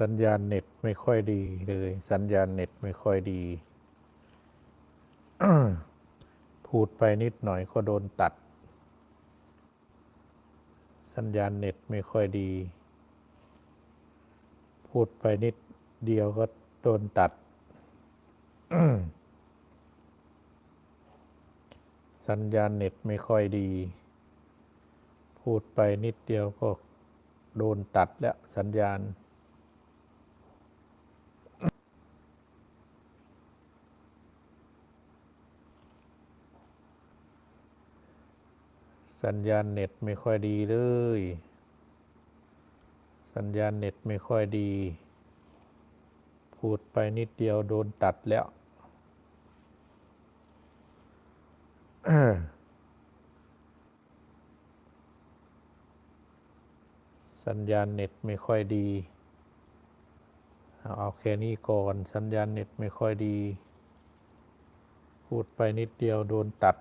สัญญาณเน็ตไม่ค่อยดีเลย สัญญาณเน็ตไม่ค่อยดี พูดไปนิดหน่อยก็โดนตัด สัญญาณเน็ตไม่ค่อยดี พูดไปนิดเดียวก็โดนตัด สัญญาณเน็ตไม่ค่อยดี พูดไปนิดเดียวก็โดนตัดแล้วสัญญาณ สัญญาณเน็ตไม่ค่อยดีเลย สัญญาณเน็ตไม่ค่อยดี พูดไปนิดเดียวโดนตัดแล้ว สัญญาณเน็ตไม่ค่อยดี เอาแค่นี้ก่อน สัญญาณเน็ตไม่ค่อยดี พูดไปนิดเดียวโดนตัด